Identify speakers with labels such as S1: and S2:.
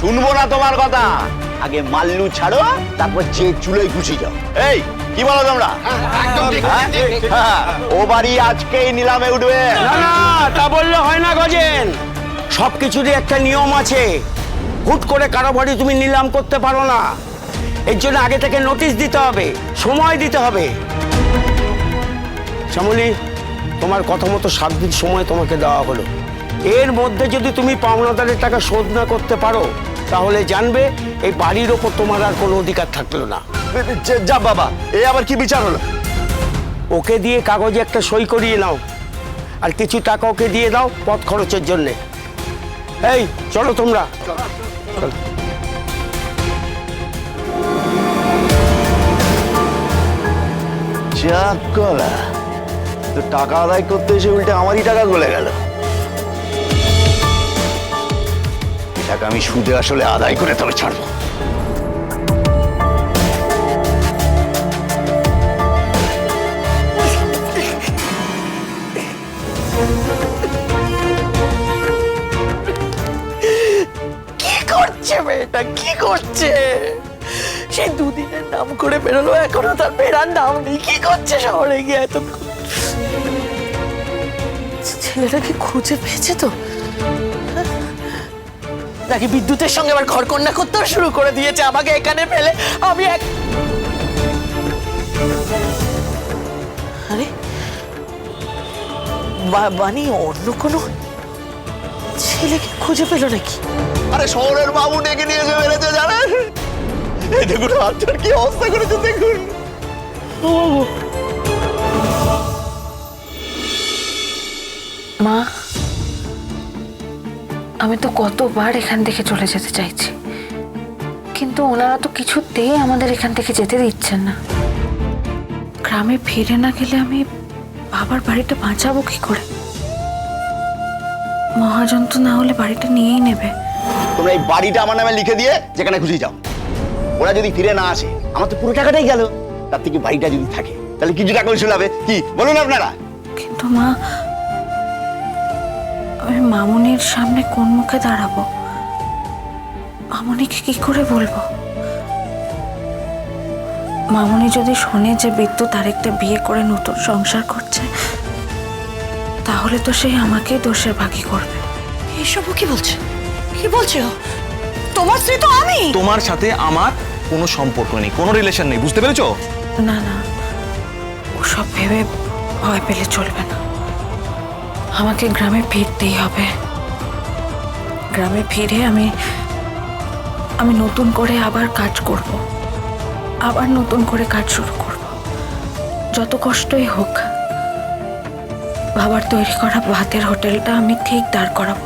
S1: শুনব না তোমার কথা। আগে মাল্লু ছাড়ো তারপর যে চুলোয় ঘুষি যাও। এই কি বলো তোমরা? হ্যাঁ? হ্যাঁ, ও বাড়ি আজকেই নিলামে উঠবে।
S2: না না তা বললে হয় না গজেন। সব কিছুরই একটা নিয়ম আছে। হুট করে কারও বাড়ি তুমি নিলাম করতে পারো না। এর জন্য আগে থেকে নোটিশ দিতে হবে সময় দিতে হবে। শ্যামলি তোমার কথা মতো সাত দিন সময় তোমাকে দেওয়া হলো। এর মধ্যে যদি তুমি পাওনাদারের টাকা শোধ না করতে পারো তাহলে জানবে এই বাড়ির ওপর তোমার আর কোনো অধিকার থাকল না।
S1: যা বাবা এ আবার কি বিচার হলো?
S2: ওকে দিয়ে কাগজে একটা সই করিয়ে নাও আর কিছু টাকা ওকে দিয়ে দাও পথ খরচের জন্যে। এই চলো তোমরা। চলো।
S1: গলা তো টাকা আদায় করতে এসে উল্টে আমারই টাকা গলে গেল। টাকা আমি সুদে আসলে আদায় করে তবে ছাড়বো।
S3: কি করছে মেয়েটা? কি করছে? সেই দুদিনের করে বেরোলো তার নেই। কি করছে শহরে গিয়ে এত ছেলেটা কি খুঁজে পেয়েছে তো? নাকি বিদ্যুতের সঙ্গে আবার ঘর কন্যা করতেও শুরু করে দিয়েছে আমাকে এখানে ফেলে? আমি এক আরে বানি অন্য কোনো ছেলেকে খুঁজে পেল নাকি?
S1: আরে শহরের বাবু ডেকে নিয়ে এসে বেড়েছে জানেন? এই দেখুন হাতটার কি অবস্থা করেছে দেখুন।
S4: মা আমি তো কতবার এখান থেকে চলে যেতে চাইছি। কিন্তু ওনারা তো কিছুতেই আমাদের এখান থেকে যেতে দিচ্ছেন না। গ্রামে ফিরে না গেলে আমি বাবার বাড়িটা বাঁচাবো কি করে? মহাজন তো না হলে বাড়িটা নিয়েই নেবে।
S1: তোমরা এই বাড়িটা আমার নামে লিখে দিয়ে যেখানে খুশি যাও। ওরা যদি ফিরে না আসে আমার তো পুরো টাকাটাই গেল। তার থেকে বাড়িটা যদি থাকে তাহলে কিছু টাকা ওই কি? বলুন আপনারা।
S4: কিন্তু মা মামুনির সামনে কোন মুখে দাঁড়াবো? মামুনিকে কি করে বলব? মামুনি যদি শোনে যে বিদ্যুৎ আরেকটা বিয়ে করে নতুন সংসার করছে তাহলে তো সে আমাকেই দোষের ভাগী করবে।
S3: এসবও কি বলছে? কি বলছে ও? তোমার স্ত্রী তো আমি!
S5: তোমার সাথে আমার কোনো সম্পর্ক নেই কোনো রিলেশন নেই বুঝতে পেরেছ?
S4: না না ওসব ভেবে ভয় পেলে চলবে না। আমাকে গ্রামে ফিরতেই হবে। গ্রামে ফিরে আমি আমি নতুন করে আবার কাজ করব। আবার নতুন করে কাজ শুরু করব। যত কষ্টই হোক, বাবার তৈরি করা ভাতের হোটেলটা আমি ঠিক দাঁড় করাবো।